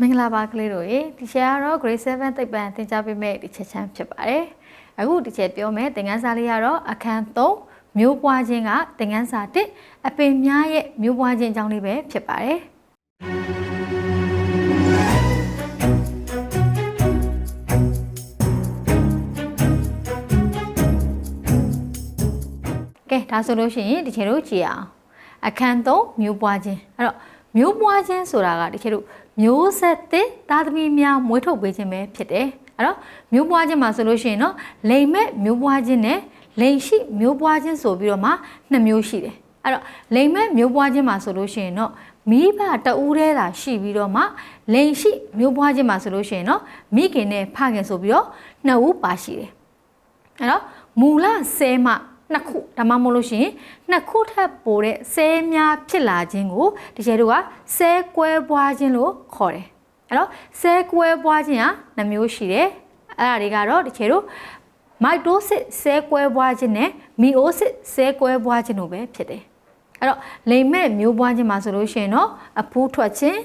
မင်္ဂလာပါကလေးတို့ရေဒီချက်ကတော့ grade 7သိပ္ပံသင်ကြားပေးမယ့်ဒီချက်ချမ်းဖြစ်ပါတယ်အခုဒီချက်ပြောမယ်သင်ခန်းစာလေးကတော့အခန်း3မျိုးပွားခြင်းကသင်ခန်းစာ1အပင်များရဲ့မျိုးပွားခြင်းအကြောင်းလေးပဲဖြစ်ပါတယ်ကဲဒါဆိုလို့ရှိရင်ဒီချက်တို့ကြည့်အောင်အခန်း3မျိုးပွားခြင်းအဲ့တော့မျိုးပွားခြင်းဆိုတာကဒီချက်တို့ မျိုးဆက်သစ်သားသမီးများမွေးထုတ်ပေးခြင်းပဲဖြစ်တယ်အဲ့တော့မျိုးပွားခြင်းမှာဆိုလို့ရှိရင်တော့လိမ်မဲ့မျိုးပွားခြင်းနဲ့လိမ်ရှိမျိုးပွားခြင်းဆိုပြီးတော့မှနှစ်မျိုးရှိတယ်အဲ့တော့လိမ်မဲ့မျိုးပွားခြင်းမှာဆိုလို့ရှိရင်တော့မိဘတဦးတည်းသာရှိပြီးတော့မှလိမ်ရှိမျိုးပွားခြင်းမှာဆိုလို့ရှိရင်တော့မိခင်နဲ့ဖခင်ဆိုပြီးတော့နှစ်ဦးပါရှိတယ်အဲ့တော့မူလဆဲမှ နှစ်ခုဒါမှမဟုတ်လို့ရှိရင်နှစ်ခုထပ်ပိုတဲ့ဆဲများဖြစ်လာခြင်းကိုဒီကျဲတို့ကဆဲကွဲပွားခြင်းလို့ခေါ်တယ်အဲ့တော့ဆဲကွဲပွားခြင်းကနှစ်မျိုးရှိတယ်အဲ့ဒါတွေကတော့ဒီကျဲတို့မိုက်တိုးစစ်ဆဲကွဲပွားခြင်းနဲ့မီအိုစစ်ဆဲကွဲပွားခြင်းတို့ပဲဖြစ်တယ်အဲ့တော့လိမ်မဲ့မျိုးပွားခြင်းမှာဆိုလို့ရှိရင်တော့အဖူးထွက်ခြင်း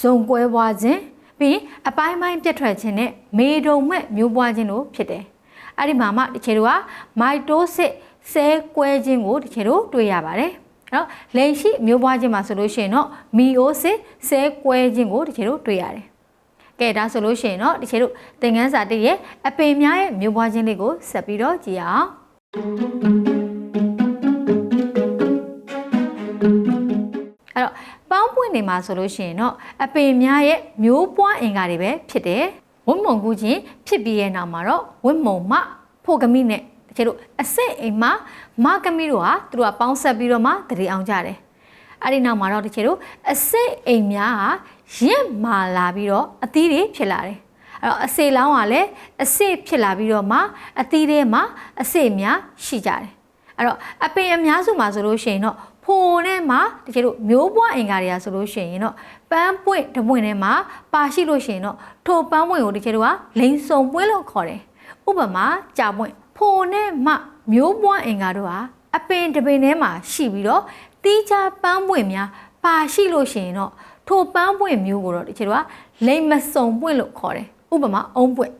ဇုံကွဲပွားခြင်းပြီးရင်အပိုင်းပိုင်းပြတ်ထွက်ခြင်းနဲ့မေတုံမဲ့မျိုးပွားခြင်းတို့ဖြစ်တယ်အဲ့ဒီမှာမှဒီချေတို့ကမိုက်တိုးစစ် ဆဲကွဲခြင်းကိုဒီချေတို့တွေ့ရပါတယ်နော်လိန်ရှိမျိုးပွားခြင်းမှာဆိုလို့ရှိရင်တော့မီအိုစစ်ဆဲကွဲခြင်းကိုဒီချေတို့တွေ့ရတယ်ကဲဒါဆိုလို့ရှိရင်တော့ဒီချေတို့သင်ခန်းစာတစ်ရဲ့အပင်များရဲ့မျိုးပွားခြင်းလေးကိုဆက်ပြီးတော့ကြည့်အောင်အဲ့တော့ပေါင်းပွင့်နေမှာဆိုလို့ရှိရင်တော့အပင်များရဲ့မျိုးပွားအင်္ဂါတွေပဲဖြစ်တယ်ဝတ်မုံကူးခြင်းဖြစ်ပြီးရဲ့နောက်မှာတော့ဝတ်မုံမဖို့ကမိနဲ့ တကယ်လို့အစစ်အိမ်မှာမကမိတို့ဟာသူတို့ကပေါင်းဆက်ပြီးတော့မှတရေအောင်ကြတယ်အဲ့ဒီနောက်မှာတော့တကယ်လို့အစစ်အိမ်များဟာရင့်မာလာပြီးတော့အသီးတွေဖြစ်လာတယ်အဲ့တော့အစေလောင်းကလည်းအစစ်ဖြစ်လာပြီးတော့မှအသီးတွေမှာအစစ်များရှိကြတယ်အဲ့တော့အပင်အများစုမှာဆိုလို့ရှိရင်တော့ဖိုနဲ့မှာတကယ်လို့မျိုးပွားအင်္ဂါတွေကဆိုလို့ရှိရင်တော့ပန်းပွင့်တပွင့်ထဲမှာပါရှိလို့ရှိရင်တော့ထိုပန်းပွင့်ကိုတကယ်လို့ကလိန်စုံပွင့်လို့ခေါ်တယ်ဥပမာကြာပွင့် ဖိုနဲ့မှမျိုးပွားအင်္ဂါတို့ဟာအပင်တစ်ပင်ထဲမှာရှိပြီးတော့တီးခြားပန်းပွင့်များပါရှိလို့ရှိရင်တော့ထိုပန်းပွင့်မျိုးကိုတော့တကယ်လို့ကလိန်မစုံပွင့်လို့ခေါ်တယ်ဥပမာအုံးပွင့်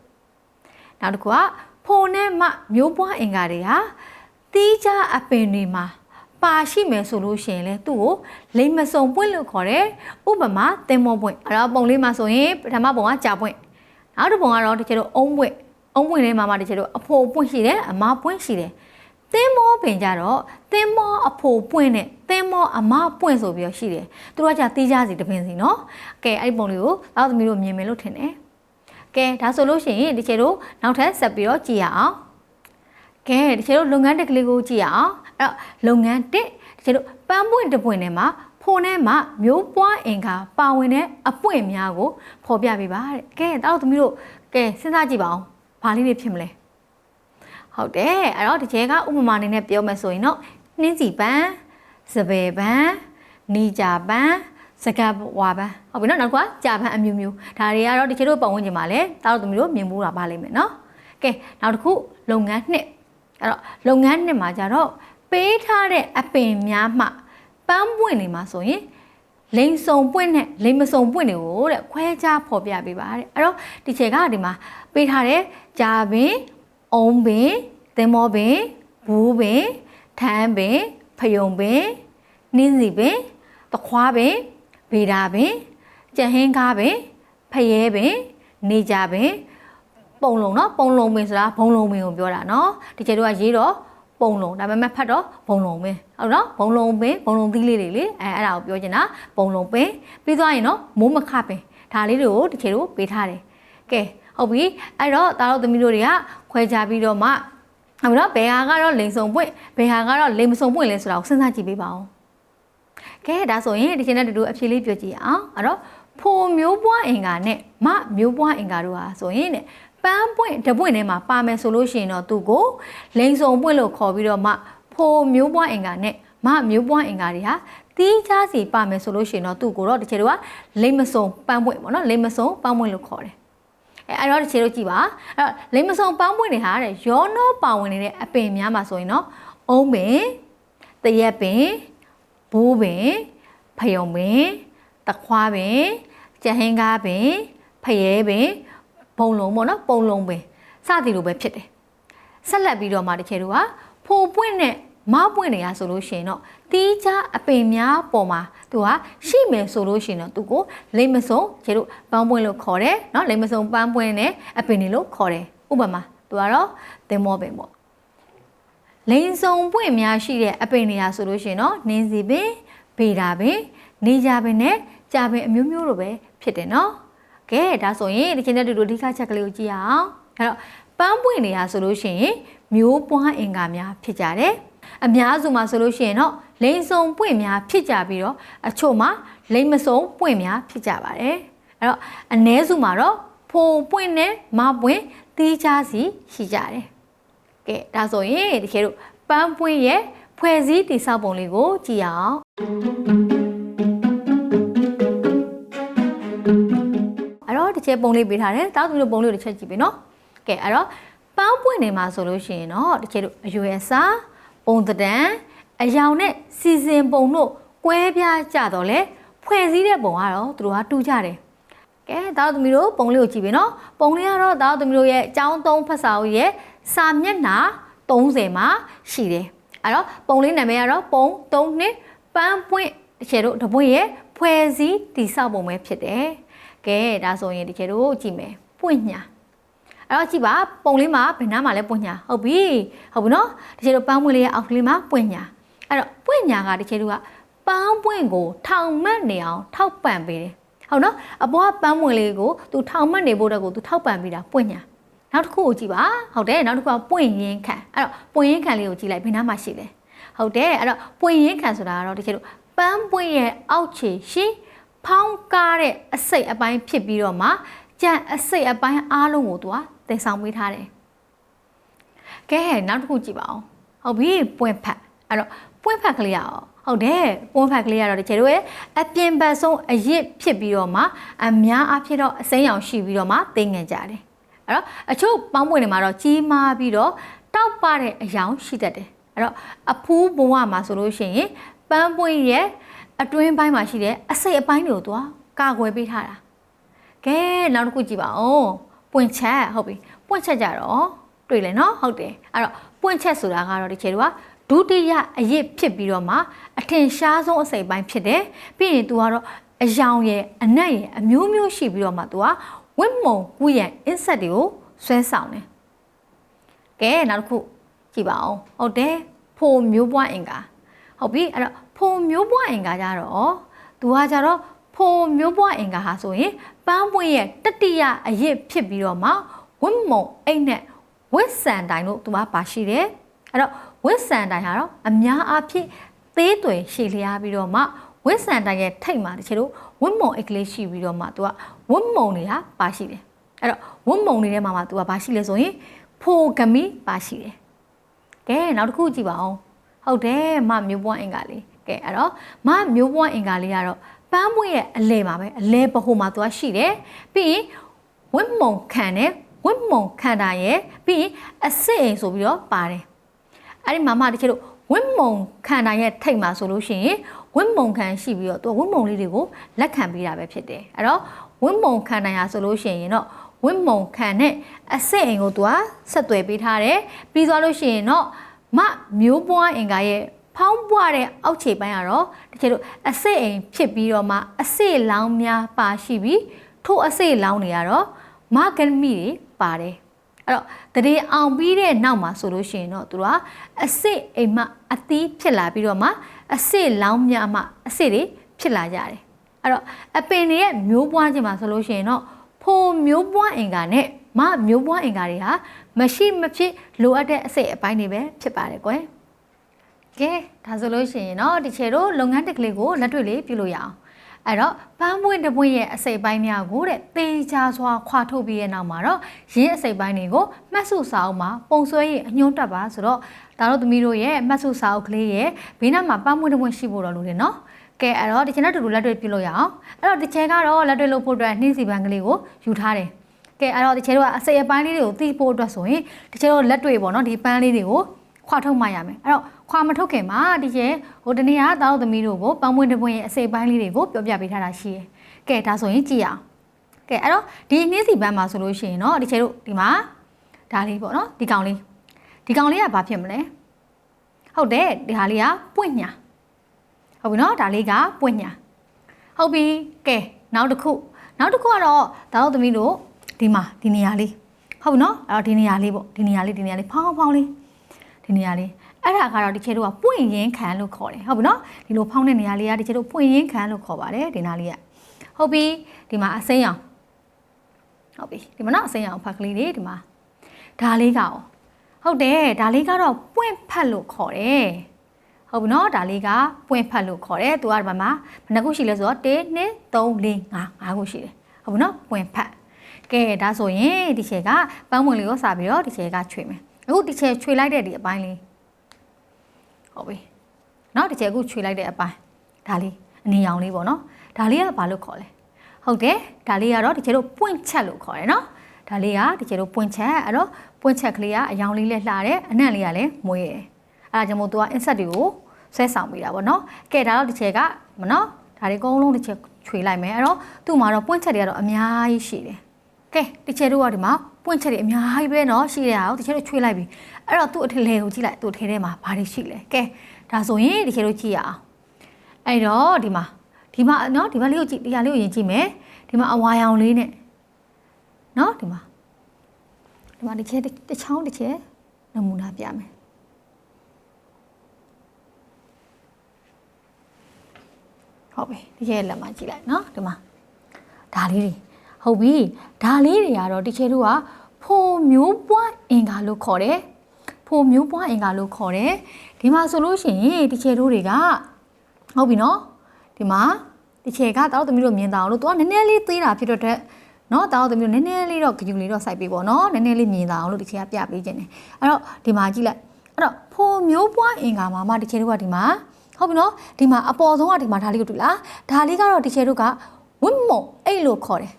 နောက်တစ်ခုကဖိုနဲ့မှမျိုးပွားအင်္ဂါတွေဟာတီးခြားအပင်တွေမှာပါရှိမယ်ဆိုလို့ရှိရင်လေသူ့ကိုလိမ်မစုံပွင့်လို့ခေါ်တယ်ဥပမာသင်္ဘောပွင့်အဲ့တော့ပုံလေးမှာဆိုရင်ပထမပုံကကြာပွင့်နောက်တစ်ပုံကတော့တကယ်တော့အုံးပွင့် အုံးပွင့်လေးမှာမှတကယ်တော့အဖိုပွင့်ရှိတယ်အမပွင့်ရှိတယ်သင်္ဘောပင်ကြတော့သင်္ဘောအဖိုပွင့်နဲ့သင်္ဘောအမပွင့်ဆိုပြီးတော့ရှိတယ်သူတို့ကကြာတီးကြစီတပင်စီနော်ကဲအဲ့ဒီပုံလေးကိုနောက်သမီးတို့မြင်မယ်လို့ထင်တယ်ကဲဒါဆိုလို့ရှိရင်ဒီချေတို့နောက်ထပ်ဆက်ပြီးတော့ကြည့်ရအောင်ကဲဒီချေတို့လုပ်ငန်းတက်ကလေးကိုကြည့်ရအောင်အဲ့တော့လုပ်ငန်းတစ်ဒီလိုပန်းပွင့်တစ်ပွင့်ထဲမှာဖိုထဲမှာမျိုးပွားအင်္ဂါပါဝင်တဲ့အပွင့်များကိုဖော်ပြပေးပါတဲ့ကဲတောက်သမီးတို့ကဲစဉ်းစားကြည့်ပါအောင် ဘာလေးတွေဖြစ်မလဲဟုတ်တယ်အဲ့တော့ဒီကျဲကဥပမာအနေနဲ့ပြောမယ်ဆိုရင်တော့နှင်းစီပန်းစပယ်ပန်းနီကြပန်းစကပ်ဝါပန်းဟုတ်ပြီနော်နောက်တစ်ခါကြာပန်းအမျိုးမျိုးဒါတွေကတော့ဒီကျဲတို့ပတ်ဝန်းကျင်မှာလဲတောက်သမီးတို့မြင်မှုတာပါလိမ့်မယ်နော်ကဲနောက်တစ်ခုလုပ်ငန်းနှစ်အဲ့တော့လုပ်ငန်းနှစ်မှာကြတော့ပေးထားတဲ့အပင်များမှပန်းပွင့်နေမှာဆိုရင်လိန်စုံပွင့်နဲ့လိန်မစုံပွင့်တွေကိုတဲ့ခွဲခြားဖော်ပြပေးပါတဲ့အဲ့တော့ဒီချေကဒီမှာပေးထားတဲ့ ဂျာပင်အုံပင်သင်္ဘောပင်ဘူးပင်ထမ်းပင်ဖယုံပင်နှင်းစီပင်တခွားပင်ဗေဒာပင်ကြဟင်းကားပင်ဖယဲပင်နေကြပင်ပုံလုံးเนาะပုံလုံးပင်ဆိုတာဘုံလုံးပင်ကိုပြောတာเนาะဒီကျတို့ကရေးတော့ပုံလုံးဒါပေမဲ့ဖတ်တော့ဘုံလုံးပင်ဟုတ်နော်ဘုံလုံးပင်ဘုံလုံးသီးလေးတွေလေအဲအဲ့ဒါကိုပြောချင်တာဘုံလုံးပင်ပြီးသွားရင်နော်မိုးမခပင်ဒါလေးတွေကိုတစ်ချေတို့ပေးထားတယ်ကဲ ဟုတ်ပြီအဲ့တော့သားတို့သမီးတို့တွေကခွဲခြားပြီးတော့မှဟုတ်နော်ဘယ်ဟာကတော့လိန်စုံပွင့်ဘယ်ဟာကတော့လိန်မစုံပွင့်လဲဆိုတာကိုစဉ်းစားကြည့်ပေးပါဦးကဲဒါဆိုရင်ဒီချိန်နဲ့တူတူအဖြေလေးပြောကြည့်အောင်အဲ့တော့ဖိုမျိုးပွားအင်္ဂါနဲ့မမျိုးပွားအင်္ဂါတို့ဟာဆိုရင်တဲ့ပန်းပွင့်တပွင့်ထဲမှာပါမယ်ဆိုလို့ရှိရင်တော့သူ့ကိုလိန်စုံပွင့်လို့ခေါ်ပြီးတော့မှဖိုမျိုးပွားအင်္ဂါနဲ့မမျိုးပွားအင်္ဂါတွေဟာတီးခြားစီပါမယ်ဆိုလို့ရှိရင်တော့သူ့ကိုတော့တချေတို့ကလိန်မစုံပန်းပွင့်ပေါ့နော်လိန်မစုံပန်းပွင့်လို့ခေါ်တယ် အဲအဲ့တော့တချေတို့ကြည့်ပါအဲ့တော့လိန်မစုံပန်းပွင့်တွေဟာတဲ့ရောနောပါဝင်နေတဲ့အပင်များမှာဆိုရင်တော့အုံးပင်တရက်ပင်ဘိုးပင်ဖယုံပင်တခွားပင်ကြက်ဟင်းကားပင်ဖရဲပင်ဘုံလုံးပေါ့နော်ပုံလုံးပင်စသည်လိုပဲဖြစ်တယ်ဆက်လက်ပြီးတော့မှတချေတို့ကဖိုပွင့်နဲ့ မပွင့်နေရဆိုလို့ရှိရင်တော့တီးခြားအပင်များပေါ်မှာသူကရှိမယ်ဆိုလို့ရှိရင်တော့သူကိုလိမ့်မစုံကျတို့ပန်းပွင့်လို့ခေါ်တယ်เนาะလိမ့်မစုံပန်းပွင့်နဲ့အပင်တွေလို့ခေါ်တယ်ဥပမာသူကတော့သင်္ဘောပင်ပေါ့လိန်စုံပွင့်များရှိတဲ့အပင်တွေဟာဆိုလို့ရှိရင်တော့နင်းစီပင်ဗေဒါပင်နေကြပင်နဲ့ကြာပင်အမျိုးမျိုးလိုပဲဖြစ်တယ်နော်ကဲဒါဆိုရင်ဒီချိန်တဲ့တူတူအဓိကချက်ကလေးကိုကြည့်အောင်အဲ့တော့ပန်းပွင့်တွေဟာဆိုလို့ရှိရင်မျိုးပွားအင်္ဂါများဖြစ်ကြတယ် အများစုမှာဆိုလို့ရှိရင်တော့လိန်စုံပွင့်များဖြစ်ကြပြီးတော့အချို့မှာလိန်မစုံပွင့်များဖြစ်ကြပါတယ်အဲ့တော့အ ਨੇ စုမှာတော့ဖိုပွင့်နဲ့မပွင့်တီးခြားစီရှိကြတယ်ကဲဒါဆိုရင်ဒီခေတ်တို့ပန်းပွင့်ရဲ့ဖွဲ့စည်းတည်ဆောက်ပုံလေးကိုကြည့်အောင်အဲ့တော့တစ်ချက်ပုံလေးပေးထားတယ်တောက်သူတို့ပုံလေးကိုတစ်ချက်ကြည့်ပြီနော်ကဲအဲ့တော့ပန်းပွင့်နေမှာဆိုလို့ရှိရင်တော့တစ်ချက်တို့အရွယ်အစား ပုံသဏ္ဍန်အယောင်နဲ့စီစဉ်ပုံတို့ကွဲပြားကြတော့လေဖွဲ့စည်းတဲ့ပုံကတော့သူတို့ကတူကြတယ်ကဲတောက်သူတို့ပုံလေးကိုကြည့်ပြီနော်ပုံလေးကတော့တောက်သူတို့ရဲ့အကြောင်းသုံးဖတ်စာအုပ်ရဲ့စာမျက်နှာ30မှာရှိတယ်အဲ့တော့ပုံလေးနာမည်ကတော့ပုံ3နှစ်ပန်းပွင့်တစ်ချက်တို့တပွင့်ရဲ့ဖွဲ့စည်းတည်ဆောက်ပုံပဲဖြစ်တယ်ကဲဒါဆိုရင်တစ်ချက်တို့ကြည့်မယ်ပွင့်ညာ အဲ့တော့ကြည့်ပါပုံလေးမှာဘယ်နားမှာလဲပွင့်ညာဟုတ်ပြီဟုတ်ပြီနော်တစ်ချက်တို့ပန်းပွင့်လေးရဲ့အောက်ကလေးမှာပွင့်ညာအဲ့တော့ပွင့်ညာကတစ်ချက်တို့ကပန်းပွင့်ကိုထောင်မှတ်နေအောင်ထောက်ပံ့ပေးတယ်ဟုတ်နော်အပေါ်ကပန်းပွင့်လေးကိုသူထောင်မှတ်နေဖို့တော့ကိုသူထောက်ပံ့ပေးတာပွင့်ညာနောက်တစ်ခုကိုကြည့်ပါဟုတ်တယ်နောက်တစ်ခုကပွင့်ရင်းခံအဲ့တော့ပွင့်ရင်းခံလေးကိုကြည့်လိုက်ဘယ်နားမှာရှိလဲဟုတ်တယ်အဲ့တော့ပွင့်ရင်းခံဆိုတာကတော့တစ်ချက်တို့ပန်းပွင့်ရဲ့အောက်ခြေရှိဖောင်းကားတဲ့အစိတ်အပိုင်းဖြစ်ပြီးတော့မှကြံအစိတ်အပိုင်းအားလုံးကိုသူက တည်ဆောင်ပေးထားတယ်ကဲနောက်တစ်ခုကြည့်ပါအောင်ဟုတ်ပြီပွင့်ဖက်အဲ့တော့ပွင့်ဖက်ကလေးရအောင်ဟုတ်တယ်ပွင့်ဖက်ကလေးရတော့တကယ်တော့အပြင်ဘက်ဆုံးအရစ်ဖြစ်ပြီးတော့မှအများအားဖြင့်တော့အစိမ်းရောင်ရှိပြီးတော့မှသိငင်ကြတယ်အဲ့တော့အချို့ပေါင်းပွင့်တွေမှာတော့ကြီးမားပြီးတော့တောက်ပတဲ့အယောင်ရှိတတ်တယ်အဲ့တော့အဖူးဘဝမှာဆိုလို့ရှိရင်ပန်းပွင့်ရဲ့အတွင်းပိုင်းမှာရှိတဲ့အစိတ်အပိုင်းတွေကိုသူကကာကွယ်ပေးထားတာကဲနောက်တစ်ခုကြည့်ပါဦး ပွင့်ချက်ဟုတ်ပြီပွင့်ချက်ကြတော့တွေ့လဲနော်ဟုတ်တယ်အဲ့တော့ပွင့်ချက်ဆိုတာကတော့ဒီခြေတို့ကဒုတိယအရစ်ဖြစ်ပြီးတော့မှအထင်ရှားဆုံးအစိတ်ပိုင်းဖြစ်တယ်ပြီးရင် तू ကတော့အယောင်ရဲ့အနက်ရဲ့အမျိုးမျိုးရှိပြီးတော့မှ तू ကဝင့်မုံကူရန် insect တွေကိုဆွဲဆောင်တယ်ကဲနောက်တစ်ခုကြည့်ပါဦးဟုတ်တယ်ဖိုမျိုးပွားအင်္ဂါဟုတ်ပြီအဲ့တော့ဖိုမျိုးပွားအင်္ဂါကြတော့သူကကြတော့ဖိုမျိုးပွားအင်္ဂါဟာဆိုရင် ပန်းပွင့်ရဲ့တတိယအရစ်ဖြစ်ပြီးတော့မှဝင့်မုံအိတ်နဲ့ဝစ်ဆန်တိုင်းတို့သူကပါရှိတယ်အဲ့တော့ဝစ်ဆန်တိုင်းဟာတော့အများအားဖြင့်သေးသွယ်ရှည်လျားပြီးတော့မှဝစ်ဆန်တိုင်းရဲ့ထိတ်မှာတချို့ဝင့်မုံအိတ်ကလေးရှိပြီးတော့မှသူကဝင့်မုံတွေဟာပါရှိတယ်အဲ့တော့ဝင့်မုံတွေထဲမှာမှသူကပါရှိလဲဆိုရင်ဖိုဂမီပါရှိတယ်ကဲနောက်တစ်ခုကြည့်ပါအောင်ဟုတ်တယ်မမျိုးပွားအင်္ဂါလေးကဲအဲ့တော့မမျိုးပွားအင်္ဂါလေးကတော့ ပန်းပွင့်ရဲ့အလဲမှာပဲအလဲပဟိုမှာသူကရှိတယ်ပြီးရင်ဝင့်မုံခံတယ်ဝင့်မုံခံတာရဲ့ပြီးရင်အစစ်အိမ်ဆိုပြီးတော့ပါတယ်အဲ့ဒီမှာမှတချို့ဝင့်မုံခံတာရဲ့ထိတ်မှာဆိုလို့ရှိရင်ဝင့်မုံခံရှိပြီးတော့သူကဝင့်မုံလေးတွေကိုလက်ခံပေးတာပဲဖြစ်တယ်အဲ့တော့ဝင့်မုံခံနိုင်ရဆိုလို့ရှိရင်တော့ဝင့်မုံခံနဲ့အစစ်အိမ်ကိုသူကဆက်သွယ်ပေးထားတယ်ပြီးသွားလို့ရှိရင်တော့မမျိုးပွားအင်္ဂါရဲ့ ဖောင်းပွားတဲ့အောက်ခြေပိုင်းကတော့တကယ်လို့အစစ်အိမ်ဖြစ်ပြီးတော့မှအစစ်လောင်းများပါရှိပြီးထို့အစစ်လောင်းတွေကတော့မဂန်မီတွေပါတယ်အဲ့တော့တရေအောင်ပြီးတဲ့နောက်မှာဆိုလို့ရှိရင်တော့သူတို့ကအစစ်အိမ်မှအသီးဖြစ်လာပြီးတော့မှအစစ်လောင်းများမှအစစ်တွေဖြစ်လာကြတယ်အဲ့တော့အပင်တွေရဲ့မျိုးပွားခြင်းမှာဆိုလို့ရှိရင်တော့ဖိုမျိုးပွားအင်္ဂါနဲ့မမျိုးပွားအင်္ဂါတွေဟာမရှိမဖြစ်လိုအပ်တဲ့အစိတ်အပိုင်းတွေပဲဖြစ်ပါတယ်ကွယ် ကဲဒါဆိုလို့ရှိရင်တော့ဒီချေတို့လုပ်ငန်းတက်ကလေးကိုလက်တွေ့လေးပြုလို့ရအောင်အဲ့တော့ပန်းပွင့်တပွင့်ရဲ့အစိတ်ပိုင်းများကိုတဲ့တေချာစွာခွာထုတ်ပြီးတဲ့နောက်မှာတော့ရင်းအစိတ်ပိုင်းတွေကိုမှတ်စုစာအုပ်မှာပုံဆွဲရေးအညွှန်းတက်ပါဆိုတော့ဒါတို့သမီးတို့ရဲ့မှတ်စုစာအုပ်ကလေးရဲ့ဘေးနားမှာပန်းပွင့်တပွင့်ရှိဖို့တော့လိုတယ်နော်ကဲအဲ့တော့ဒီချင်တဲ့တူတူလက်တွေ့ပြုလို့ရအောင်အဲ့တော့ဒီချဲကတော့လက်တွေ့လုပ်ဖို့အတွက်နှင်းစီပန်းကလေးကိုယူထားတယ်ကဲအဲ့တော့ဒီချဲတို့ကအစိတ်အပိုင်းလေးတွေကိုသိဖို့အတွက်ဆိုရင်ဒီချဲတို့လက်တွေ့ပေါ့နော်ဒီပန်းလေးတွေကိုခွာထုတ်မှရမယ်အဲ့တော့ ခွာမထုတ်ခင်မှာဒီကျဟိုတနေ့ကတောက်သမီးတို့ကိုပန်းပွင့်တပွင့်ရဲ့အစိပ်ပိုင်းလေးတွေကိုပြောပြပေးထားတာရှိတယ် ကဲဒါဆိုရင်ကြည့်ရအောင်ကဲအဲ့တော့ဒီနှင်းစီပန်းမှာဆိုလို့ရှိရင်เนาะဒီချေတို့ဒီမှာဒါလေးပေါ့နော်ဒီကောင်လေးဒီကောင်လေးကဘာဖြစ်မလဲဟုတ်တယ်ဒီဟာလေးကပွင့်ညာဟုတ်ပြီနော်ဒါလေးကပွင့်ညာဟုတ်ပြီကဲနောက်တစ်ခုနောက်တစ်ခုကတော့ဒါတို့သမီးတို့ဒီမှာဒီနေရာလေးဟုတ်ပြီနော်အဲ့တော့ဒီနေရာလေးပေါ့ဒီနေရာလေးဒီနေရာလေးဖောင်းဖောင်းလေးဒီနေရာလေး အဲ့ဒါကတော့ဒီချေတို့ကပွင့်ရင်းခံလို့ခေါ်တယ်ဟုတ်ပြီနော်ဒီလိုဖောင်းတဲ့နေရာလေးကဒီချေတို့ပွင့်ရင်းခံလို့ခေါ်ပါတယ်ဒီနားလေးကဟုတ်ပြီဒီမှာအစိမ်းအောင်ဟုတ်ပြီဒီမှာနော်အစိမ်းအောင်ဖတ်ကလေးတွေဒီမှာဒါလေးကရောဟုတ်တယ်ဒါလေးကတော့ပွင့်ဖတ်လို့ခေါ်တယ်ဟုတ်ပြီနော်ဒါလေးကပွင့်ဖတ်လို့ခေါ်တယ်သူကဒီမှာဘယ်နှခုရှိလဲဆိုတော့1 2 3 4 5 5ခုရှိတယ်ဟုတ်ပြီနော်ပွင့်ဖတ်ကဲဒါဆိုရင်ဒီချေကပန်းဝင်လေးကိုစပြီးတော့ဒီချေကခြွေမယ်အခုဒီချေခြွေလိုက်တဲ့ဒီအပိုင်းလေး ဟုတ်ပြီနော်ဒီချေအခုခြွေလိုက်တဲ့အပိုင်းဒါလေးအနီရောင်လေးပေါ့နော်ဒါလေးကဘာလို့ခေါ်လဲဟုတ်တယ်ဒါလေးကတော့ဒီချေတို့ပွင့်ချက်လို့ခေါ်တယ်နော်ဒါလေးကဒီချေတို့ပွင့်ချက်အဲ့တော့ပွင့်ချက်ကလေးကအယောင်လေးလက်လှတယ်အနံ့လေးကလည်းမွေးတယ်အဲ့ဒါကြောင့်မို့သူက insect တွေကိုဆွဲဆောင်ပေးတာပေါ့နော်ကဲဒါတော့ဒီချက်ကမနော်ဒါတွေအကုန်လုံးဒီချက်ခြွေလိုက်မယ်အဲ့တော့သူ့မှာတော့ပွင့်ချက်တွေကတော့အများကြီးရှိတယ် ကဲဒီချက်တို့ကဒီမှာပွင့်ချက်တွေအများကြီးပဲเนาะရှိတဲ့ဟာကိုဒီချက်တို့ခြွေလိုက်ပြီအဲ့တော့သူ့အထည်လေကိုကြည့်လိုက်သူ့အထည်ထဲမှာဘာတွေရှိလဲကဲဒါဆိုရင်ဒီချက်တို့ကြည့်ရအောင်အဲ့တော့ဒီမှာဒီမှာเนาะဒီမှာလေးကိုကြည့်ဒီဟာလေးကိုယင်ကြည့်မယ်ဒီမှာအဝါရောင်လေးနဲ့เนาะဒီမှာဒီမှာဒီချက်တစ်ချောင်းတစ်ချက်နမူနာပြမယ်ဟုတ်ပြီဒီချက်လက်မှာကြည့်လိုက်เนาะဒီမှာဒါလေးတွေ ဟုတ်ပြီဒါလေးတွေကတော့တကယ်လို့ကဖိုမျိုးပွားအင်္ဂါလို့ခေါ်တယ်ဖိုမျိုးပွားအင်္ဂါလို့ခေါ်တယ်ဒီမှာဆိုလို့ရှိရင်တကယ်လို့တွေကဟုတ်ပြီနော်ဒီမှာတကယ်ကတောက်သမီးတို့မြင်တာအောင်လို့သူကနည်းနည်းလေးသေးတာဖြစ်တော့တဲ့နော်တောက်သမီးတို့နည်းနည်းလေးတော့ဂယူလေးတော့စိုက်ပေးပေါ့နော်နည်းနည်းလေးမြင်တာအောင်လို့တကယ်ကပြပေးခြင်းတယ်အဲ့တော့ဒီမှာကြည့်လိုက်အဲ့တော့ဖိုမျိုးပွားအင်္ဂါမှာမှတကယ်လို့ကဒီမှာဟုတ်ပြီနော်ဒီမှာအပေါ်ဆုံးကဒီမှာဒါလေးကိုတွေ့လားဒါလေးကတော့တကယ်လို့ကဝိမုံအဲ့လိုခေါ်တယ်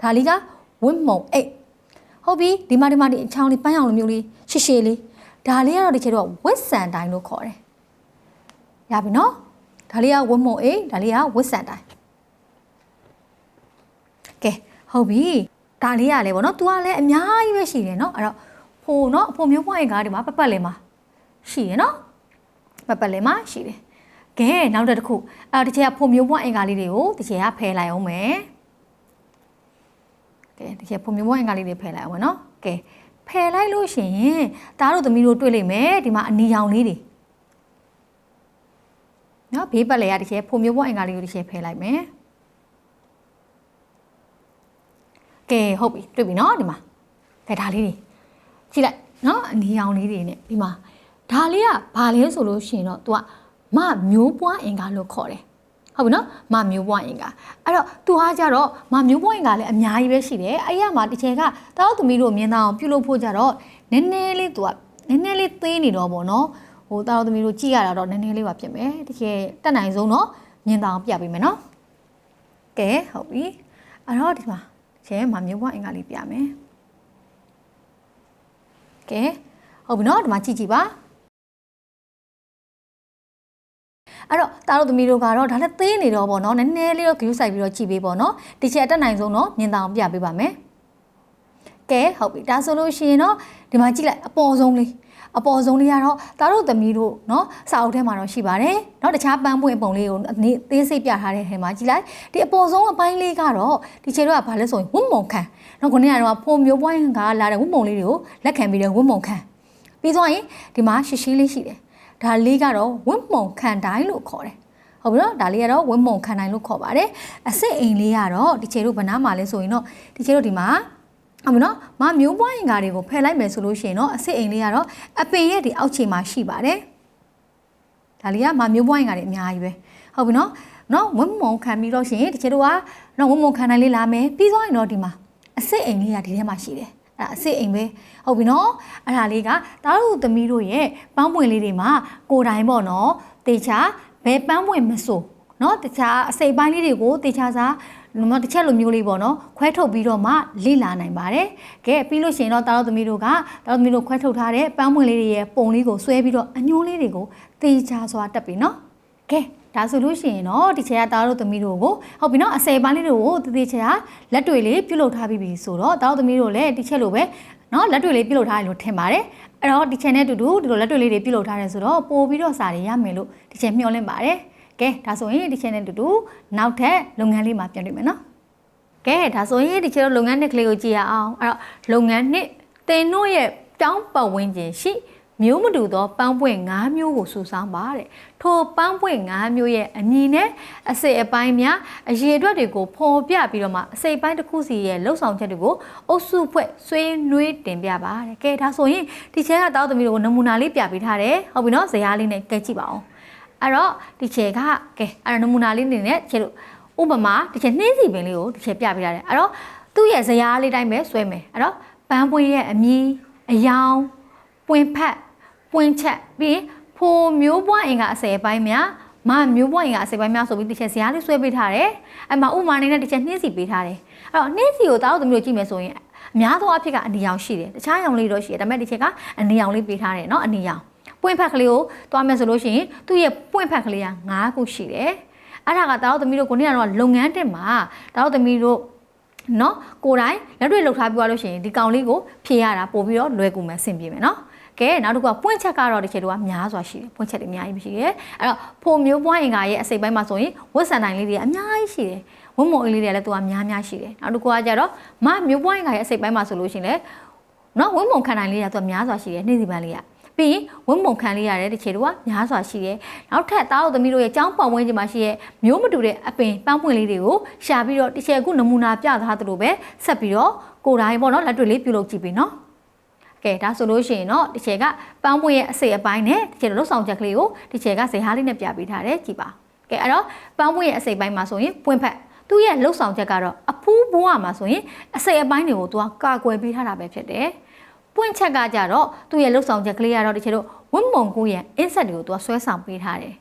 ဒါလေးကဝင်းမုံအိတ်ဟုတ်ပြီဒီမှာဒီမှာဒီအချောင်းလေးပန်းအောင်လိုမျိုးလေးရှည်ရှည်လေးဒါလေးကတော့ဒီချက်တို့ကဝစ်ဆန်တိုင်းလို့ခေါ်တယ်ရပြီနော်ဒါလေးကဝင်းမုံအိတ်ဒါလေးကဝစ်ဆန်တိုင်းကဲဟုတ်ပြီဒါလေးရလဲပေါ့နော် तू ကလည်းအများကြီးပဲရှိတယ်နော်အဲ့တော့ဖိုနော်အဖိုမျိုးပွားရင်ကားဒီမှာပတ်ပတ်လေးမှာရှိတယ်နော်ပတ်ပတ်လေးမှာရှိတယ်ကဲနောက်တစ်ခုအဲ့ဒီချက်ကဖိုမျိုးပွားအင်္ဂါလေးတွေကိုဒီချက်ကဖယ်လိုက်အောင်မယ် ကဲဒီချက်ဖိုမျိုးပွားအင်္ဂါလေးတွေဖယ်လိုက်အောင်မယ်နော်ကဲဖယ်လိုက်လို့ရှိရင်ဒါတို့သမီးတို့တွေ့လိမ့်မယ်ဒီမှာအနီရောင်လေးတွေနော်ဘေးပတ်လေရဒီချက်ဖိုမျိုးပွားအင်္ဂါလေးကိုဒီချက်ဖယ်လိုက်မယ်ကဲဟုတ်ပြီတွေ့ပြီနော်ဒီမှာကဲဒါလေးတွေကြည့်လိုက်နော်အနီရောင်လေးတွေနဲ့ဒီမှာဒါလေးကဘာလဲဆိုလို့ရှိရင်တော့ तू ကမမျိုးပွားအင်္ဂါလို့ခေါ်တယ် ဟုတ်ပြီနော်မမျိုးပွားအင်္ဂါအဲ့တော့ तू ဟာကြတော့မမျိုးပွားအင်္ဂါလည်းအများကြီးပဲရှိတယ်အဲ့ရမှာတစ်ချက်ကတောက်သမီးတို့မြင်到အောင်ပြုလုပ်ဖို့ကြတော့နည်းနည်းလေး तू ကနည်းနည်းလေးသေးနေတော့ဗောနော်ဟိုတောက်သမီးတို့ကြည့်ရတာတော့နည်းနည်းလေးပါဖြစ်မယ်တစ်ချက်တက်နိုင်ဆုံးတော့မြင်到အောင်ပြပေးမယ်နော်ကဲဟုတ်ပြီအဲ့တော့ဒီမှာကျဲမမျိုးဘွားအင်္ဂါလေးပြမယ်ကဲဟုတ်ပြီနော်ဒီမှာကြည့်ကြည့်ပါ အဲ့တော့တားတို့သမီးတို့ကတော့ဒါလည်းသေးနေတော့ပေါ့နော်နည်းနည်းလေးတော့ view ဆိုင်ပြီးတော့ကြည့်ပေးပေါ့နော်ဒီချက်အတက်နိုင်ဆုံးတော့မြင်တာအောင်ပြပေးပါမယ်ကဲဟုတ်ပြီဒါဆိုလို့ရှိရင်တော့ဒီမှာကြည့်လိုက်အပေါ်ဆုံးလေးအပေါ်ဆုံးလေးကတော့တားတို့သမီးတို့เนาะစာအုပ်ထဲမှာတော့ရှိပါတယ်เนาะတခြားပန်းပွင့်ပုံလေးကိုနေသေးစိတ်ပြထားတဲ့ထဲမှာကြည့်လိုက်ဒီအပေါ်ဆုံးအပိုင်းလေးကတော့ဒီခြေတော့ကဘာလဲဆိုရင်ဝတ်မုံခံเนาะခုနေ့ကတော့ဖိုမျိုးပွိုင်းကလာတဲ့ဝတ်မုံလေးတွေကိုလက်ခံပြီးတဲ့ဝတ်မုံခံပြီးသွားရင်ဒီမှာရှည်ရှည်လေးရှိတယ် ဒါလေးကတော့ဝတ်မုံခံတိုင်းလို့ခေါ်တယ်ဟုတ်ပြီနော်ဒါလေးကတော့ဝင်းမုံခံနိုင်လို့ခေါ်ပါတယ်အစစ်အိမ်လေးကတော့ဒီခြေတို့ဘနားမှာလဲဆိုရင်တော့ဒီခြေတို့ဒီမှာအမနော်မမျိုးပွားရင်ကားတွေကိုဖယ်လိုက်မယ်ဆိုလို့ရှိရင်တော့အစစ်အိမ်လေးကတော့အပင်ရဲ့ဒီအောက်ခြေမှာရှိပါတယ်ဒါလေးကမမျိုးပွားရင်ကားတွေအများကြီးပဲဟုတ်ပြီနော်နော်ဝင်းမုံခံပြီးတော့ရှင်ဒီခြေတို့ကနော်ဝင်းမုံခံနိုင်လေးလာမယ်ပြီးသွားရင်တော့ဒီမှာအစစ်အိမ်လေးကဒီထဲမှာရှိတယ် အဲ့ဒါအစစ်အိမ်ပဲဟုတ်ပြီနော်အဲ့ဒါလေးကတားတို့သမီးတို့ရဲ့ပန်းပွင့်လေးတွေမှာကိုယ်တိုင်ပေါ့နော်တေချာဘယ်ပန်းပွင့်မဆိုနော်တခြားအစိပ်ပိုင်းလေးတွေကိုတေချာစားမတစ်ချက်လိုမျိုးလေးပေါ့နော်ခွဲထုတ်ပြီးတော့မှလေ့လာနိုင်ပါတယ်။ကဲပြီးလို့ရှိရင်တော့တာတော်သမီးတို့ကတာတော်သမီးတို့ခွဲထုတ်ထားတဲ့ပန်းမွင့်လေးတွေရဲ့ပုံလေးကိုဆွဲပြီးတော့အညိုးလေးတွေကိုသေချာစွာတက်ပြီနော်။ကဲ ဒါဆိုလို့ရှိရင်တော့ဒီချက်ကတားတို့သမီးတို့ကိုဟုတ်ပြီနော်အစယ်ပိုင်းလေးတို့ကိုတသေးချက်ကလက်တွေလေးပြုတ်လုထားပြီးပြီဆိုတော့တားတို့သမီးတို့လည်းဒီချက်လိုပဲနော်လက်တွေလေးပြုတ်လုထားတယ်လို့ထင်ပါတယ်အဲ့တော့ဒီချက်နဲ့အတူတူဒီလိုလက်တွေလေးတွေပြုတ်လုထားတယ်ဆိုတော့ပို့ပြီးတော့စာတွေရမယ်လို့ဒီချက်မျှော်လင့်ပါတယ်ကဲဒါဆိုရင်ဒီချက်နဲ့အတူတူနောက်ထပ်လုပ်ငန်းလေးမှာပြန်တွေ့မယ်နော်ကဲဒါဆိုရင်ဒီချက်တို့လုပ်ငန်းနှစ်ကလေးကိုကြည့်ရအောင်အဲ့တော့လုပ်ငန်းနှစ်တင်တို့ရဲ့တောင်းပတ်ဝန်းကျင်ရှိ မျိုးမတူသောပန်းပွင့်၅မျိုးကိုစုဆောင်းပါတဲ့ထိုပန်းပွင့်၅မျိုးရဲ့အမည်နဲ့အစိတ်အပိုင်းများအရေးအတွက်တွေကိုဖော်ပြပြီးတော့မှအစိတ်ပိုင်းတစ်ခုစီရဲ့လှုပ်ဆောင်ချက်တွေကိုအုပ်စုဖွဲ့ဆွေးနွေးတင်ပြပါတဲ့ကဲဒါဆိုရင်ဒီချဲကတောက်သမီးတို့ကိုနမူနာလေးပြပေးထားတယ်ဟုတ်ပြီနော်ဇရာလေးနဲ့ကြည့်ကြည့်ပါအောင်အဲ့တော့ဒီချဲကကဲအဲ့တော့နမူနာလေးနေနဲ့ချဲတို့ဥပမာဒီချဲနှင်းစီပင်လေးကိုဒီချဲပြပေးထားတယ်အဲ့တော့သူ့ရဲ့ဇရာလေးတိုင်းပဲဆွဲမယ်အဲ့တော့ပန်းပွင့်ရဲ့အမည်အယောင်ပွင့်ဖက် ပွင့်ချက်ပြီးဖိုမျိုးပွားအင်ကအစဲပိုင်းများမမျိုးပွားအင်ကအစဲပိုင်းများဆိုပြီးတချက်ဇာတ်လေးဆွဲပေးထားတယ်။အဲ့မှာဥမာအနေနဲ့တချက်နှင်းစီပေးထားတယ်။အဲ့တော့နှင်းစီကိုတအားသမီးတို့ကြည့်မယ်ဆိုရင်အများသောအဖြစ်ကအနီရောင်ရှိတယ်။တခြားရောင်လေးတော့ရှိတယ်။ဒါပေမဲ့ဒီချက်ကအနီရောင်လေးပေးထားတယ်နော်အနီရောင်။ပွင့်ဖက်ကလေးကိုသွားမယ်ဆိုလို့ရှိရင်သူ့ရဲ့ပွင့်ဖက်ကလေးက9ခုရှိတယ်။အဲ့ဒါကတအားသမီးတို့ကိုနေ့ကတော့လုပ်ငန်းတက်မှာတအားသမီးတို့နော်ကိုယ်တိုင်လက်တွေ့လှုပ်ထားပြရလို့ရှိရင်ဒီကောင်လေးကိုဖြေရတာပို့ပြီးတော့လွယ်ကူမယ်ဆင်ပြေမယ်နော် ကဲနောက်တစ်ခုကပွင့်ချက်ကတော့ဒီချက်တို့ကများစွာရှိတယ်ပွင့်ချက်တွေအများကြီးရှိတယ်အဲ့တော့ဖိုမျိုးပွားအင်္ဂါရဲ့အစိပ်ပိုင်းမှာဆိုရင်ဝက်ဆန်တိုင်းလေးတွေအများကြီးရှိတယ်ဝတ်မုံအင်းလေးတွေလည်းသူကများများရှိတယ်နောက်တစ်ခုကကြတော့မမျိုးပွားအင်္ဂါရဲ့အစိပ်ပိုင်းမှာဆိုလို့ရှိရင်လေနော်ဝတ်မုံခန္ဓာလေးကသူကများစွာရှိတယ်နေ့စီပန်းလေးကပြီးရင်ဝတ်မုံခံလေးရတယ်ဒီခြေတို့ကများစွာရှိတယ်။နောက်ထပ်သားတို့သမီးတို့ရဲ့ចောင်းပတ်ဝန်းကျင်မှာရှိရဲ့မျိုးမတူတဲ့အပင်ပန်းပွင့်လေးတွေကိုရှာပြီးတော့ဒီခြေအခုနမူနာပြထားသလိုပဲဆက်ပြီးတော့ကိုယ်တိုင်ပေါ့နော်လက်တွေ့လေးပြုလုပ်ကြည့်ပြီနော်။ ကဲဒါဆိုလို့ရှိရင်တော့ဒီခြေကပန်းပွင့်ရဲ့အစိတ်အပိုင်းနဲ့ဒီခြေလှုပ်ဆောင်ချက်ကလေးကိုဒီခြေကဇေဟာလေးနဲ့ပြပေးထားတယ်ကြည့်ပါ။ကဲအဲ့တော့ပန်းပွင့်ရဲ့အစိတ်ပိုင်းမှာဆိုရင်ပွင့်ဖက်သူ့ရဲ့လှုပ်ဆောင်ချက်ကတော့အဖူးဘွားမှာဆိုရင်အစိတ်အပိုင်းတွေကိုသူကကာကွယ်ပေးထားတာပဲဖြစ်တယ်။ပွင့်ချက်ကကြတော့သူ့ရဲ့လှုပ်ဆောင်ချက်ကလေးကတော့ဒီခြေတို့ဝတ်မုံကိုရဲ့ insect တွေကိုသူကဆွဲဆောင်ပေးထားတယ်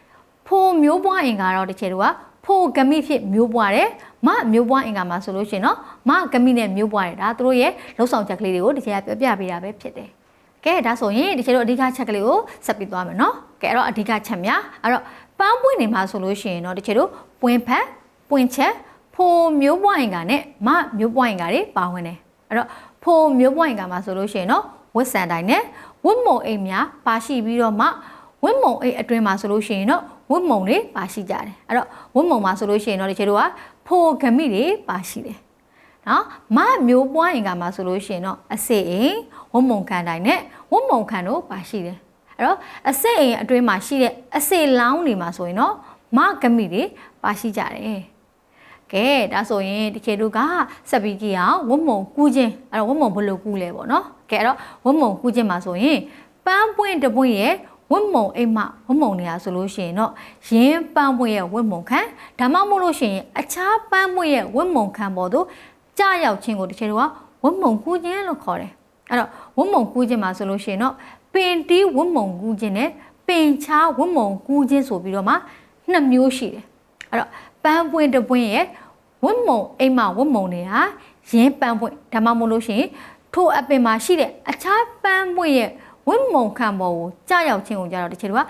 ။ဖိုမျိုးပွားအင်ကတော့ဒီခြေတို့ကဖိုဂမိဖြစ်မျိုးပွားတယ်။ မမျိုးပွားအင်ကမှာဆိုလို့ရှိရင်တော့မဂမိနဲ့မျိုးပွားတယ်ဒါသူတို့ရဲ့လှုပ်ဆောင်ချက်ကလေးတွေကိုဒီခြေကပြောပြပေးတာပဲဖြစ်တယ်။ကဲဒါဆိုရင်ဒီခြေတို့အဓိကချက်ကလေးကိုဆက်ပြီးသွားမယ်နော်။ကဲအဲ့တော့အဓိကချက်များအဲ့တော့ပန်းပွင့်နေမှာဆိုလို့ရှိရင်တော့ဒီခြေတို့ပွင့်ဖက်ပွင့်ချက်ဖိုမျိုးပွားအင်ကနဲ့မမျိုးပွားအင်ကတွေပါဝင်တယ်။အဲ့တော့ဖိုမျိုးပွားအင်ကမှာဆိုလို့ရှိရင်တော့ဝက်ဆန်တိုင်းနဲ့ဝတ်မုံအိမ်များပါရှိပြီးတော့မှဝတ်မုံအိမ်အတွင်းမှာဆိုလို့ရှိရင်တော့ဝတ်မုံတွေပါရှိကြတယ်အဲ့တော့ဝတ်မုံမှာဆိုလို့ရှိရင်တော့ဒီခြေတို့က ဖိုဂမိတွေပါရှိတယ်နော်မမျိုးပွားအင်ကမှာဆိုလို့ရှိရင်တော့အစစ်အိမ်ဝတ်မုံခံတိုင်းနဲ့ဝတ်မုံခံတို့ပါရှိတယ်အဲ့တော့အစစ်အိမ်အတွင်းမှာရှိတဲ့အစစ်လောင်းတွေမှာဆိုရင်တော့မဂမိတွေပါရှိကြတယ်ကဲဒါဆိုရင်ဒီခေတို့ကဆက်ပြီးကြည့်အောင်ဝတ်မုံကူးခြင်းအဲ့တော့ဝတ်မုံဘယ်လိုကူးလဲပေါ့နော်ကဲအဲ့တော့ဝတ်မုံကူးခြင်းမှာဆိုရင်ပန်းပွင့်တပွင့်ရဲ့ ဝတ်မုံအိမ်မဝတ်မုံနေရဆိုလို့ရှိရင်တော့ရင်းပန်းပွင့်ရဲ့ဝတ်မုံခံဒါမှမဟုတ်လို့ရှိရင်အခြားပန်းပွင့်ရဲ့ဝတ်မုံခံပေါ်သို့ကြာရောက်ခြင်းကိုဒီခေတို့ကဝတ်မုံကူးခြင်းလို့ခေါ်တယ်အဲ့တော့ဝတ်မုံကူးခြင်းမှာဆိုလို့ရှိရင်တော့ပင်တီးဝတ်မုံကူးခြင်းနဲ့ပင်ချားဝတ်မုံကူးခြင်းဆိုပြီးတော့မှနှစ်မျိုးရှိတယ်အဲ့တော့ပန်းပွင့်တပွင့်ရဲ့ဝတ်မုံအိမ်မဝတ်မုံတွေဟာရင်းပန်းပွင့်ဒါမှမဟုတ်လို့ရှိရင်ထိုအပင်မှာရှိတဲ့အခြားပန်းပွင့်ရဲ့ ဝိမုံခံပေါ်ကိုကြာရောက်ခြင်းကိုကြတော့တချို့က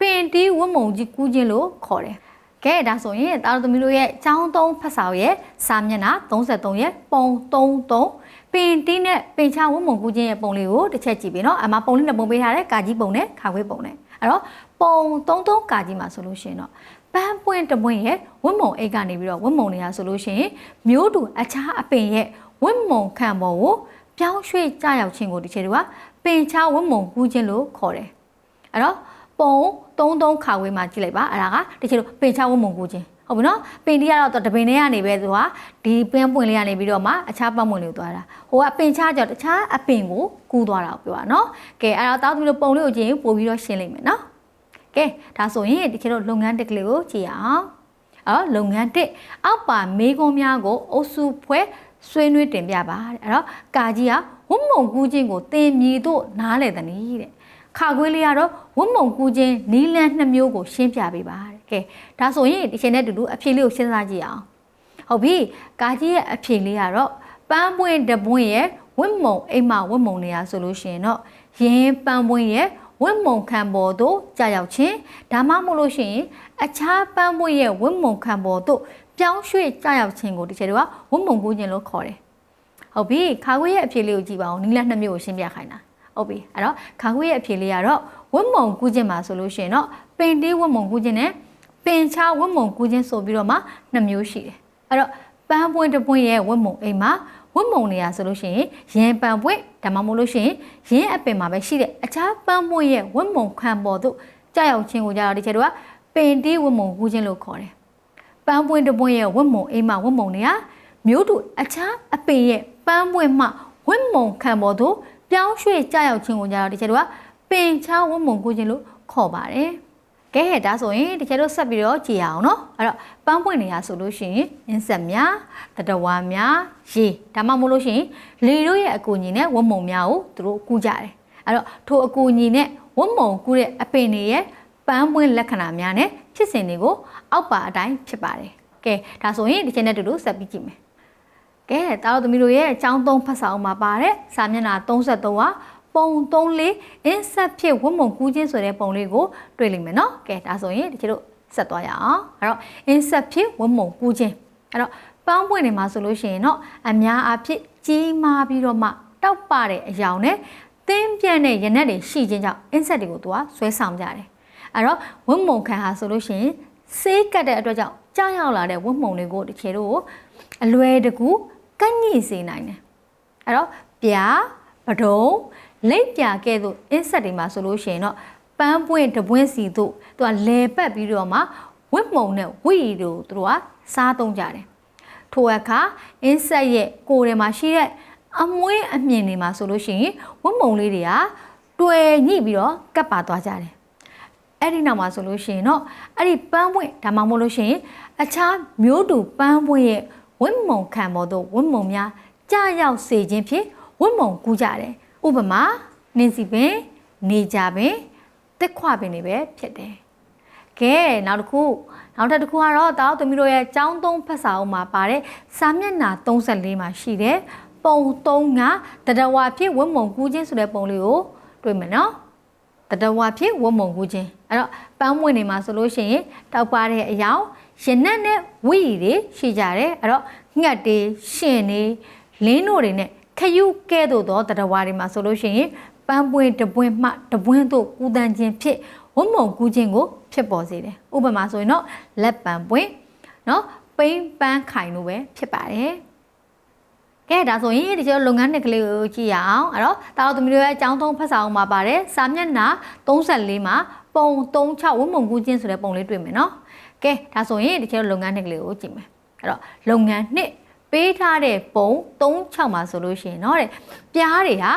ပင်တီးဝိမုံကြီးကူးခြင်းလို့ခေါ်တယ်။ကဲဒါဆိုရင်တာတော်သမီးတို့ရဲ့ចောင်းသုံးဖတ်စာရဲ့စာမျက်နှာ33ရဲ့ပုံ33ပင်တီးနဲ့ပင်ချဝိမုံကူးခြင်းရဲ့ပုံလေးကိုတစ်ချက်ကြည့်ပြီးနော်အမပုံလေးနဲ့ပုံပေးထားတဲ့ကာကြီးပုံနဲ့ခါခွေးပုံနဲ့အဲ့တော့ပုံ33ကာကြီးမှာဆိုလို့ရှိရင်တော့ပန်းပွင့်တပွင့်ရဲ့ဝိမုံအိတ်ကနေပြီးတော့ဝိမုံနေရဆိုလို့ရှိရင်မျိုးတူအခြားအပင်ရဲ့ဝိမုံခံပေါ်ကိုပြောင်းရွှေ့ကြရောက်ခြင်းကိုဒီခြေတူက ပင်ချဝတ်မုံကူးခြင်းလို့ခေါ်တယ်အဲ့တော့ပုံ33ခါဝေးမှာကြည့်လိုက်ပါအဲ့ဒါကဒီချေတို့ပင်ချဝတ်မုံကူးခြင်းဟုတ်ပြီနော်ပင်တီးကတော့တပင်ထဲကနေပဲသူကဒီပင်းပွင့်လေးကနေပြီးတော့မှအခြားပတ်မွင့်လေးကိုသွားတာဟိုကပင်ချကြောင့်တခြားအပင်ကိုကူးသွားတာကိုပြောတာနော်ကဲအဲ့တော့တောက်သူတို့ပုံလေးကိုကြည့်ရင်ပို့ပြီးတော့ရှင်းလိုက်မယ်နော်ကဲဒါဆိုရင်ဒီခေတ်တော့လုပ်ငန်းတက်ကလေးကိုကြည့်အောင်အော်လုပ်ငန်းတစ်အောက်ပါမေးခွန်းများကိုအုပ်စုဖွဲ့ဆွေးနွေးတင်ပြပါတဲ့အဲ့တော့ကာကြီးက ဝုံမုံကူးခြင်းကိုတင်မြည်တို့နားလေတဲ့နည်းတဲ့ခါခွေးလေးကတော့ဝုံမုံကူးခြင်းနီးလန်းနှစ်မျိုးကိုရှင်းပြပေးပါတဲ့ကဲဒါဆိုရင်ဒီချိန်နဲ့တူတူအဖြေလေးကိုစဉ်းစားကြည့်အောင်ဟုတ်ပြီကာကြီးရဲ့အဖြေလေးကတော့ပန်းပွင့်တပွင့်ရဲ့ဝတ်မုံအိမ်မဝတ်မုံနေရဆိုလို့ရှိရင်တော့ရင်းပန်းပွင့်ရဲ့ဝဝင့်မုံခံပေါ်သို့ကြာရောက်ခြင်းဒါမှမဟုတ်လို့ရှိရင်အခြားပန်းပွင့်ရဲ့ဝင့်မုံခံပေါ်သို့ပြောင်းရွှေ့ကြာရောက်ခြင်းကိုဒီချက်တွေကဝင့်မုံကူးခြင်းလို့ခေါ်တယ် ဟုတ်ပြီခါခွေးရဲ့အဖြေလေးကိုကြည့်ပါဦးနီလနှစ်မျိုးကိုရှင်းပြခိုင်းတာဟုတ်ပြီအဲ့တော့ခါခွေးရဲ့အဖြေလေးကတော့ဝင့်မုံကူးခြင်းမှာဆိုလို့ရှိရင်တော့ပင်တေးဝင့်မုံကူးခြင်းနဲ့ပင်ချဝင့်မုံကူးခြင်းဆိုပြီးတော့မှနှစ်မျိုးရှိတယ်အဲ့တော့ပန်းပွင့်တစ်ပွင့်ရဲ့ဝင့်မုံအိမ်မှာဝတ်မုံနေရဆိုလို့ရှိရင်ရင်ပန်ပွင့်ဒါမှမဟုတ်လို့ရှိရင်ရင်းအပင်မှာပဲရှိတဲ့အခြားပန်းပွင့်ရဲ့ဝတ်မုံခံပေါ်သို့ကြောက်ရောက်ခြင်းကိုကြတော့ဒီချက်တော့ပင်တီးဝတ်မုံကူးခြင်းလို့ခေါ်တယ်။ပန်းပွင့်တစ်ပွင့်ရဲ့ဝတ်မုံအိမ်မှာဝတ်မုံနေရမျိုးတူအခြားအပင်ရဲ့ ပန်းပွင့်မှဝတ်မုံခံပေါ်သို့ပြောင်းရွှေ့ကြောက်ရောက်ခြင်းကိုကြတော့ဒီချက်တော့ပင်ချဝတ်မုံကူးခြင်းလို့ခေါ်ပါတယ်။ကဲဟဲ့ဒါဆိုရင်တကယ်တော့ဆက်ပြီးတော့ကြည်အောင်နော်အဲ့တော့ပန်းပွင့်နေရဆိုလို့ရှိရင်အင်းဆက်များတတဝါများရေဒါမှမဟုတ်လို့ရှိရင်လေတို့ရဲ့အကူအညီနဲ့ဝတ်မုံများကိုသူတို့ကူးကြတယ်အဲ့တော့ထိုအကူအညီနဲ့ဝတ်မုံကူးတဲ့အပင်တွေရဲ့ပန်းပွင့်လက္ခဏာများနဲ့ဖြစ်စဉ်တွေကိုအောက်ပါအတိုင်းဖြစ်ပါတယ်ကဲဒါဆိုရင်ဒီချက်နဲ့တူတူဆက်ပြီးကြည့်မယ် ကဲတားတော်သမီးတို့ရဲ့အကြောင်းသုံးဖတ်စာအုပ်မှာပါတဲ့စာမျက်နှာ33ဟာပုံ34 insert ဖြစ်ဝတ်မုံကူးခြင်းဆိုတဲ့ပုံလေးကိုတွေ့လိမ့်မယ်နော်ကဲဒါဆိုရင်ဒီကျတို့ဆက်သွားရအောင်အဲ့တော့ insert ဖြစ်ဝတ်မုံကူးခြင်းအဲ့တော့ပန်းပွင့်နေမှာဆိုလို့ရှိရင်တော့အများအားဖြင့်ကြီးမားပြီးတော့မှတောက်ပတဲ့အယောင်နဲ့သင်းပြန့်တဲ့ရနက်တွေရှိခြင်းကြောင့် insert တွေကိုသူကဆွဲဆောင်ကြတယ်အဲ့တော့ဝတ်မုံခံဟာဆိုလို့ရှိရင်ဆေးကတ်တဲ့အတွက်ကြောင့်ကြားရောက်လာတဲ့ဝတ်မုံတွေကိုတချေတို့အလွယ်တကူ ကန့်ညိစေနိုင်တယ်အဲ့တော့ပြာပဒုံလိပ်ပြကဲ့သို့ insect တွေမှာဆိုလို့ရှိရင်တော့ပန်းပွင့်တပွင့်စီတို့သူကလဲပတ်ပြီးတော့မှဝစ်မုံနဲ့ဝီတို့သူတို့ကစားသုံးကြတယ်ထိုအခါ insect ရဲ့ကိုယ်ထဲမှာရှိတဲ့အမွှေးအမြင်တွေမှာဆိုလို့ရှိရင်ဝစ်မုံလေးတွေကတွယ်ညှိပြီးတော့ကပ်ပါသွားကြတယ်အဲ့ဒီနောက်မှာဆိုလို့ရှိရင်တော့အဲ့ဒီပန်းပွင့်ဒါမှမဟုတ်လို့ရှိရင်အခြားမျိုးတူပန်းပွင့်ရဲ့ ဝစ်မုံခံပေါ်သို့ဝစ်မုံများကြာရောက်စေခြင်းဖြင့်ဝစ်မုံကူးကြတယ်ဥပမာနင်းစီပင်နေကြပင်တက်ခွပင်တွေပဲဖြစ်တယ်ကဲနောက်တစ်ခုနောက်ထပ်တစ်ခုကတော့တောက်သမီးတို့ရဲ့ចောင်းသုံးဖတ်စာအုပ်မှာပါတဲ့စာမျက်နှာ34မှာရှိတဲ့ပုံ3ကတတဝါဖြစ်ဝတ်မုံကူးခြင်းဆိုတဲ့ပုံလေးကိုတွေ့မယ်နော်တတဝါဖြစ်ဝတ်မုံကူးခြင်းအဲ့တော့ပန်းမွေနေမှာဆိုလို့ရှိရင်တောက်ပါတဲ့အယောင် ရနက်နဲ့ဝီတွေရှိကြတယ်အဲ့တော့ငှက်တွေရှင်တွေလင်းတို့တွေနဲ့ခယူကဲ့သို့သောတတဝါတွေမှာဆိုလို့ရှိရင်ပန်းပွင့်တပွင့်မှတပွင့်သို့ကူတန်ခြင်းဖြစ်ဝတ်မုံကူးခြင်းကိုဖြစ်ပေါ်စေတယ်ဥပမာဆိုရင်တော့လက်ပံပွင့်နော်ပိန်းပန်းခိုင်လို့ပဲဖြစ်ပါတယ်ကဲဒါဆိုရင်ဒီကျတော့လုပ်ငန်းနှစ်ကလေးကိုကြည့်ရအောင်အဲ့တော့တာတော်သမီးတို့ရဲ့အကြောင်းသုံးဖတ်စာအုပ်မှာပါတယ်စာမျက်နှာ34မှာပုံ36ဝတ်မုံကူးခြင်းဆိုတဲ့ပုံလေးတွေ့မယ်နော် ကဲဒါဆိုရင်ဒီကျတော့လုပ်ငန်းနှစ်ကလေးကိုကြည့်မယ်အဲ့တော့လုပ်ငန်းနှစ်ပေးထားတဲ့ပုံ36မှာဆိုလို့ရှိရင်เนาะတဲ့ပြားတွေဟာ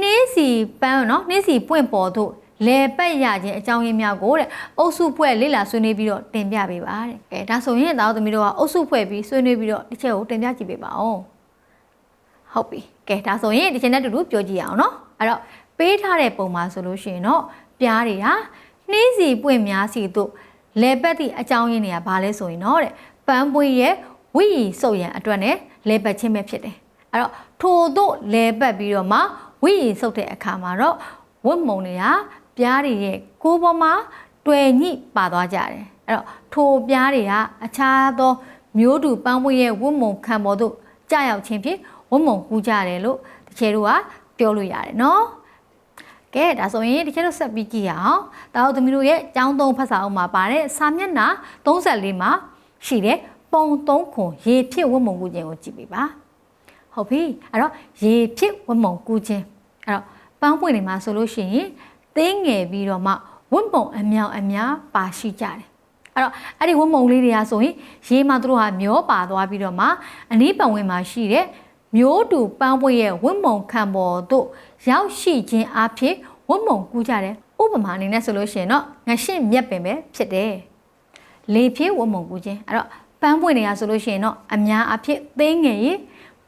နှင်းစီပန်းเนาะနှင်းစီပွင့်ပေါ်တို့လဲပတ်ရခြင်းအကြောင်းရင်းများကိုတဲ့အုပ်စုဖွဲ့လေ့လာဆွေးနွေးပြီးတော့တင်ပြပေးပါတဲ့။ကဲဒါဆိုရင်သားသမီးတို့ကအုပ်စုဖွဲ့ပြီးဆွေးနွေးပြီးတော့တစ်ချက်ကိုတင်ပြကြည့်ပေးပါဦး။ဟုတ်ပြီ။ကဲဒါဆိုရင်ဒီချက်နဲ့တူတူပြောကြည့်ရအောင်နော်။အဲ့တော့ပေးထားတဲ့ပုံမှာဆိုလို့ရှိရင်တော့ပြားတွေဟာနှင်းစီပွင့်များစီတို့ လဲပတ်သည့်အကြောင်းရင်းတွေကဘာလဲဆိုရင်တော့တဲ့ပန်းပွေရဲ့ဝိရီစုပ်ရန်အတွက်နဲ့လဲပတ်ခြင်းပဲဖြစ်တယ်။အဲ့တော့ထို့တို့လဲပတ်ပြီးတော့မှဝိရီစုပ်တဲ့အခါမှာတော့ဝတ်မုံတွေကပြားတွေရဲ့ကိုယ်ပေါ်မှာတွေ့ညိပါသွားကြတယ်အဲ့တော့ထိုပြားတွေကအခြားသောမျိုးတူပန်းပွေးရဲ့ဝတ်မုံခံပေါ်သို့ကြာရောက်ခြင်းဖြင့်ဝတ်မုံကူးကြတယ်လို့တချေတို့ကပြောလို့ရတယ်နော် ကဲဒါဆိုရင်တချေတို့ဆက်ပြီးကြည့်ရအောင်တာတို့သမီးတို့ရဲ့ចောင်းသုံးဖတ်စာအုပ်မှာပါတဲ့စာမျက်နှာ34မှာရှိတဲ့ပုံ3ခွန်ရေဖြစ်ဝတ်မုံကူးခြင်းကိုကြည့်ပြပါဟုတ်ပြီအဲ့တော့ရေဖြစ်ဝတ်မုံကူးခြင်းအဲ့တော့ပန်းပွင့်နေမှာဆိုလို့ရှိရင်သေးငယ်ပြီးတော့မှဝတ်ပုံအမြောင်အများပါရှိကြတယ်အဲ့တော့အဲ့ဒီဝတ်မုံလေးတွေကဆိုရင်ရေးမှသူတို့ဟာမျောပါသွားပြီးတော့မှအနီးပတ်ဝန်းမှာရှိတဲ့ မျိုးတူပန်းပွေရဲ့ဝတ်မုံခံပေါ်တို့ရောက်ရှိခြင်းအဖြစ်ဝတ်မုံကူးကြတယ်ဥပမာအနေနဲ့ဆိုလို့ရှိရင်တော့ငရှင်းမြက်ပင်ပဲဖြစ်တယ်လေဖြစ်ဝတ်မုံကူးခြင်းအဲ့တော့ပန်းပွင့်တွေကဆိုလို့ရှိရင်တော့အများအဖြစ်သေးငယ်ရေ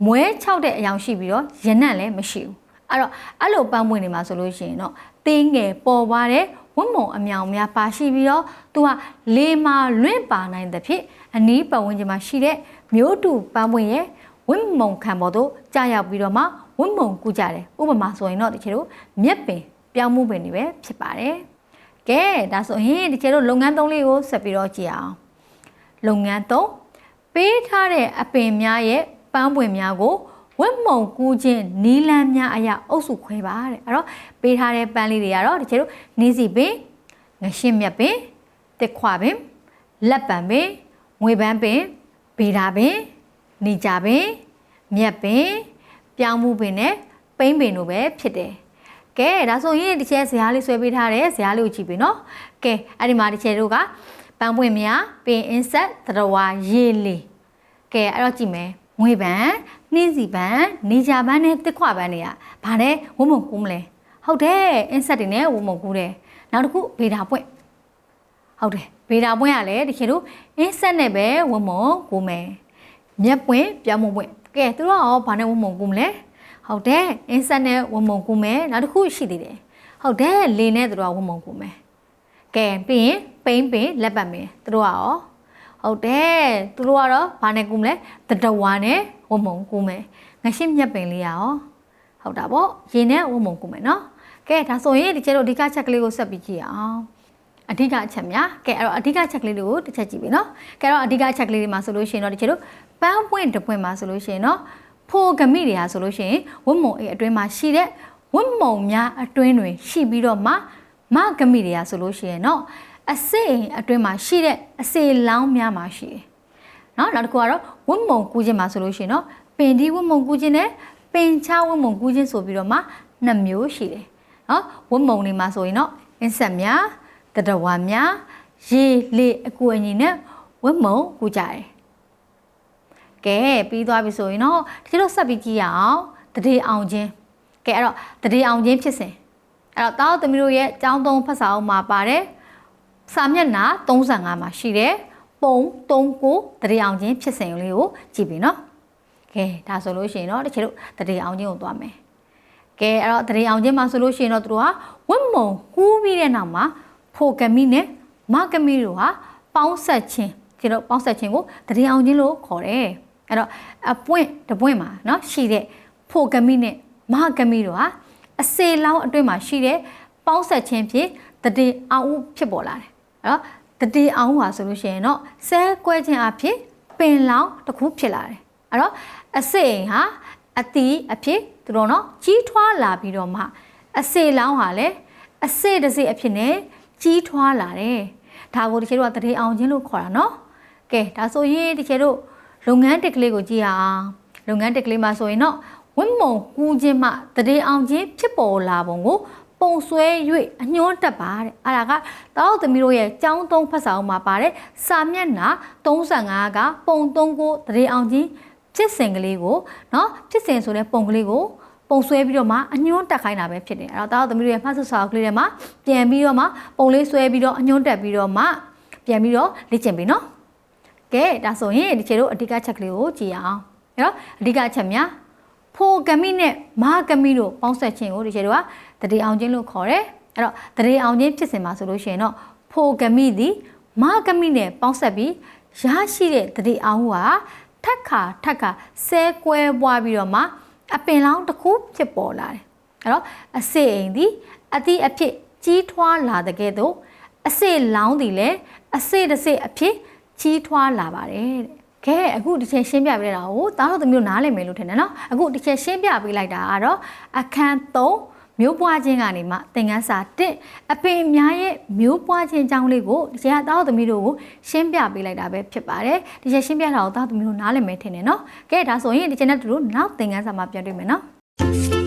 မွဲ၆တဲ့အယောင်ရှိပြီးတော့ရနံ့လည်းမရှိဘူးအဲ့တော့အဲ့လိုပန်းပွင့်တွေမှာဆိုလို့ရှိရင်တော့သေးငယ်ပေါ်ပါတဲ့ဝတ်မုံအမြောင်များပါရှိပြီးတော့သူကလေမာလွင့်ပါနိုင်တဲ့ဖြစ်အနီးပတ်ဝန်းကျင်မှာရှိတဲ့မျိုးတူပန်းပွင့်ရဲ့ ဝတ်မုံခံပေါ်သို့ကြာရောက်ပြီးတော့မှဝတ်မုံကူးကြတယ်ဥပမာဆိုရင်တော့တချို့မြက်ပင်ပြောင်းမှုပင်တွေပဲဖြစ်ပါတယ်ကဲဒါဆိုရင်ဒီကျတို့လုပ်ငန်းသုံးလေးကိုဆက်ပြီးတော့ကြည့်အောင်လုပ်ငန်းသုံးပေးထားတဲ့အပင်များရဲ့ပန်းပွင့်များကိုဝက်မုံကူးခြင်းနီလန်းများအရာအုပ်စုခွဲပါတဲ့အဲ့တော့ပေးထားတဲ့ပန်းလေးတွေကတော့ဒီကျတို့နေစီပင်ငရှင်းမြက်ပင်တက်ခွာပင်လက်ပံပင်ငွေပန်းပင်ဗေဒါပင် နေကြပင်မြက်ပင်ပြောင်းမှုပင်နဲ့ပိန်းပင်တို့ပဲဖြစ်တယ်ကဲဒါဆိုရင်ဒီချက်ဇာတ်လေးဆွဲပေးထားတယ်ဇာတ်လေးကိုကြည့်ပြီနော်ကဲအဲ့ဒီမှာဒီချက်တို့ကပန်းပွင့်များပင်အင်းဆက်သတဝါရေလီကဲအဲ့တော့ကြည့်မယ်ငွေပန်းနှင်းစီပန်းနေကြပန်းနဲ့တစ်ခွပန်းတွေကဘာလဲဝုံမုံကူးမလဲဟုတ်တယ်အင်းဆက်တွေနဲ့ဝုံမုံကူးတယ်နောက်တစ်ခုဗေဒါပွင့်ဟုတ်တယ်ဗေဒါပွင့်ကလည်းဒီခေတ်တို့အင်းဆက်နဲ့ပဲဝုံမုံကူးမယ် မြက်ပွင့်ပြောင်းမုံပွင့်ကဲသူတို့ကရောဘာနဲ့ဝုံမုံကူးမလဲဟုတ်တယ်အင်းဆက်နဲ့ဝုံမုံကူးမယ်နောက်တစ်ခုရှိသေးတယ်ဟုတ်တယ်လေနဲ့သူတို့ကဝုံမုံကူးမယ်ကဲပြီးရင်ပိန်းပင်လက်ပတ်မယ်သူတို့ကရောဟုတ်တယ်သူတို့ကတော့ဘာနဲ့ကူးမလဲတတဝါနဲ့ဝုံမုံကူးမယ်ငရှင်းမြက်ပင်လေးရောဟုတ်တာပေါ့ရေနဲ့ဝုံမုံကူးမယ်နော်ကဲဒါဆိုရင်ဒီကျတော့ဒီကချက်ကလေးကိုဆက်ပြီးကြည့်အောင်အဓိကအချက်များကဲအဲ့တော့အဓိကချက်ကလေးတွေကိုတစ်ချက်ကြည့်ပြီနော်ကဲတော့အဓိကချက်ကလေးတွေမှာဆိုလို့ရှိရင်တော့ဒီကျတော့ ပန်းပွင့်တစ်ပွင့်မှာဆိုလို့ရှိရင်တော့ဖိုဂမိတွေဟာဆိုလို့ရှိရင်ဝတ်မုံအေးအတွင်းမှာရှိတဲ့ဝတ်မုံများအတွင်းတွင်ရှိပြီးတော့မှမဂမိတွေဟာဆိုလို့ရှိရင်တော့အစိအိမ်အတွင်းမှာရှိတဲ့အစေလောင်းများမှာရှိတယ်။နော်နောက်တစ်ခုကတော့ဝတ်မုံကူးခြင်းမှာဆိုလို့ရှိရင်တော့ပင်ဒီဝတ်မုံကူးခြင်းနဲ့ပင်ချဝတ်မုံကူးခြင်းဆိုပြီးတော့မှနှစ်မျိုးရှိတယ်။နော်ဝတ်မုံတွေမှာဆိုရင်တော့အင်းဆက်များတတဝါများရေလေအကူအညီနဲ့ဝတ်မုံကူးကြတယ်။ ကဲပြီးသွားပြီဆိုရင်တော့ဒီလိုဆက်ပြီးကြည့်ရအောင်တတိအောင်ခြင်းကဲအဲ့တော့တတိအောင်ခြင်းဖြစ်စဉ်အဲ့တော့တားသမီးတို့ရဲ့ចောင်းသုံးဖတ်စာအုပ်မှာပါတယ်စာမျက်နှာ35မှာရှိတယ်ပုံ39တတိအောင်ခြင်းဖြစ်စဉ်လေးကိုကြည့်ပြီနော်ကဲဒါဆိုလို့ရှိရင်တော့တချို့တတိအောင်ခြင်းကိုသွားမယ်ကဲအဲ့တော့တတိအောင်ခြင်းမှာဆိုလို့ရှိရင်တော့သူတို့ကဝတ်မုံကူးပြီးတဲ့နောက်မှာဖိုကမီနဲ့မကမီတို့ဟာပေါင်းဆက်ခြင်းဒီတော့ပေါင်းဆက်ခြင်းကိုတတိအောင်ခြင်းလို့ခေါ်တယ် အဲ့တော့အပွင့်တပွင့်မှာเนาะရှိတဲ့ဖိုကမီနဲ့မကမီတို့ဟာအစေလောင်းအတွင်းမှာရှိတဲ့ပေါင်းဆက်ခြင်းဖြင့်တတိအောင်ဖြစ်ပေါ်လာတယ်အဲ့တော့တတိအောင်ပါဆိုလို့ရှိရင်တော့ဆဲကွဲခြင်းအဖြစ်ပင်လောင်းတစ်ခုဖြစ်လာတယ်အဲ့တော့အစေအိမ်ဟာအတီးအဖြစ်သူတို့နော်ကြီးထွားလာပြီးတော့မှအစေလောင်းဟာလည်းအစေတစ်စေအဖြစ်နဲ့ကြီးထွားလာတယ်ဒါကိုတချို့ကတတိအောင်ခြင်းလို့ခေါ်တာနော်ကဲဒါဆိုရင်တချို့ လုပ်ငန်းတက်ကလေးကိုကြည့်ရအောင်လုပ်ငန်းတက်ကလေးမှာဆိုရင်တော့ဝင်းမုံကူးခြင်းမှတရေအောင်ခြင်းဖြစ်ပေါ်လာပုံကိုပုံဆွဲ၍အညွှန်းတက်ပါတဲ့အဲ့ဒါကတောက်သမီးတို့ရဲ့ចောင်းသုံးဖတ်စာအုပ်မှာပါတဲ့စာမျက်နှာ35ကပုံ3ကိုတရေအောင်ခြင်းဖြစ်စဉ်ကလေးကိုเนาะဖြစ်စဉ်ဆိုတဲ့ပုံကလေးကိုပုံဆွဲပြီးတော့မှအညွှန်းတက်ခိုင်းတာပဲဖြစ်တယ်အဲ့တော့တောက်သမီးတို့ရဲ့ဖတ်စာအုပ်ကလေးထဲမှာပြန်ပြီးတော့မှပုံလေးဆွဲပြီးတော့အညွှန်းတက်ပြီးတော့မှပြန်ပြီးတော့လေ့ကျင့်ပြီเนาะ ကဲဒါဆိုရင်ဒီခြေတို့အဓိကချက်ကလေးကိုကြည့်ရအောင်အဲ့တော့အဓိကချက်များဖိုဂမိနဲ့မာဂမိတို့ပေါင်းဆက်ခြင်းကိုဒီခြေတို့ကတတိအောင်ခြင်းလို့ခေါ်တယ်အဲ့တော့တတိအောင်ခြင်းဖြစ်စဉ်မှာဆိုလို့ရှိရင်တော့ဖိုဂမိသည်မာဂမိနဲ့ပေါင်းဆက်ပြီးရရှိတဲ့တတိအောင်ဟာထက်ခါထက်ခါဆဲကွဲပွားပြီးတော့မှအပင်လောင်းတစ်ခုဖြစ်ပေါ်လာတယ်အဲ့တော့အစေအိမ်သည်အတိအဖြစ်ကြီးထွားလာတဲ့ကဲ့သို့အစေလောင်းသည်လည်းအစေတစ်စေအဖြစ် ကြီးထွားလာပါတယ်တဲ့ကဲအခုတစ်ချက်ရှင်းပြပေးလိုက်တာကိုတားတော့သမီးတို့နားလည်မယ်လို့ထင်တယ်နော်အခုတစ်ချက်ရှင်းပြပေးလိုက်တာကတော့အခန်း3မျိုးပွားခြင်းကနေမှသင်ခန်းစာ1အပင်အများရဲ့မျိုးပွားခြင်းအကြောင်းလေးကိုဒီချက်တားတော့သမီးတို့ကိုရှင်းပြပေးလိုက်တာပဲဖြစ်ပါတယ်ဒီချက်ရှင်းပြတာကိုတားတော့သမီးတို့နားလည်မယ်ထင်တယ်နော်ကဲဒါဆိုရင်ဒီချက်နဲ့တူတို့နောက်သင်ခန်းစာမှာပြန်တွေ့မယ်နော်